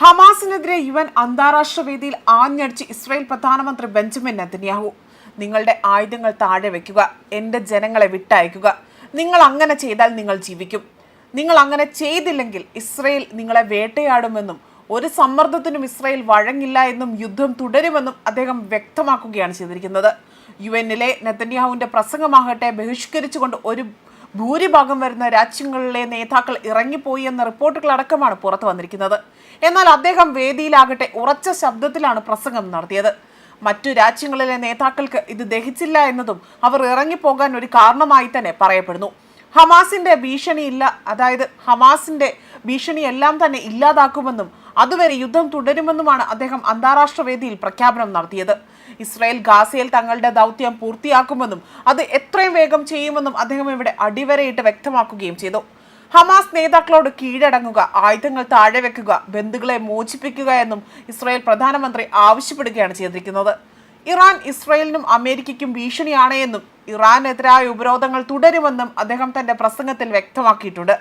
ഹമാസിനെതിരെ U N അന്താരാഷ്ട്ര വേദിയിൽ ആഞ്ഞടിച്ച് ഇസ്രായേൽ പ്രധാനമന്ത്രി ബെഞ്ചമിൻ നെതന്യാഹു. നിങ്ങളുടെ ആയുധങ്ങൾ താഴെ വയ്ക്കുക എന്റെ ജനങ്ങളെ വിട്ടയക്കുക. നിങ്ങൾ അങ്ങനെ ചെയ്താൽ നിങ്ങൾ ജീവിക്കും. നിങ്ങൾ അങ്ങനെ ചെയ്തില്ലെങ്കിൽ ഇസ്രയേൽ നിങ്ങളെ വേട്ടയാടുമെന്നും ഒരു സമ്മർദ്ദത്തിനും ഇസ്രയേൽ വഴങ്ങില്ല എന്നും യുദ്ധം തുടരുമെന്നും അദ്ദേഹം വ്യക്തമാക്കുകയാണ് ചെയ്തിരിക്കുന്നത്. യു എന്നിലെ നെതന്യാഹുവിന്റെ പ്രസംഗമാകട്ടെ ബഹിഷ്കരിച്ചുകൊണ്ട് ഒരു ഭൂരിഭാഗം വരുന്ന രാജ്യങ്ങളിലെ നേതാക്കൾ ഇറങ്ങിപ്പോയി എന്ന റിപ്പോർട്ടുകൾ അടക്കമാണ് പുറത്തു വന്നിരിക്കുന്നത്. എന്നാൽ അദ്ദേഹം വേദിയിലാകട്ടെ ഉറച്ച ശബ്ദത്തിലാണ് പ്രസംഗം നടത്തിയത്. മറ്റു രാജ്യങ്ങളിലെ നേതാക്കൾക്ക് ഇത് ദഹിച്ചില്ല എന്നതും അവർ ഇറങ്ങിപ്പോകാൻ ഒരു കാരണമായി തന്നെ പറയപ്പെടുന്നു. ഹമാസിന്റെ ഭീഷണിയില്ല അതായത് ഹമാസിന്റെ ഭീഷണി എല്ലാം തന്നെ ഇല്ലാതാക്കുമെന്നും അതുവരെ യുദ്ധം തുടരുമെന്നുമാണ് അദ്ദേഹം അന്താരാഷ്ട്ര വേദിയിൽ പ്രഖ്യാപനം നടത്തിയത്. ഇസ്രായേൽ ഗാസയിൽ തങ്ങളുടെ ദൗത്യം പൂർത്തിയാക്കുമെന്നും അത് എത്രയും വേഗം ചെയ്യുമെന്നും അദ്ദേഹം ഇവിടെ അടിവരയിട്ട് വ്യക്തമാക്കുകയും ചെയ്തു. ഹമാസ് നേതാക്കളോട് കീഴടങ്ങുക ആയുധങ്ങൾ താഴെ വെക്കുക ബന്ധുക്കളെ മോചിപ്പിക്കുക എന്നും ഇസ്രായേൽ പ്രധാനമന്ത്രി ആവശ്യപ്പെടുകയാണ് ചെയ്തിരിക്കുന്നത്. ഇറാൻ ഇസ്രായേലിനും അമേരിക്കയ്ക്കും ഭീഷണിയാണ് എന്നും ഇറാനെതിരായ ഉപരോധങ്ങൾ തുടരുമെന്നും അദ്ദേഹം തന്റെ പ്രസംഗത്തിൽ വ്യക്തമാക്കിയിട്ടുണ്ട്.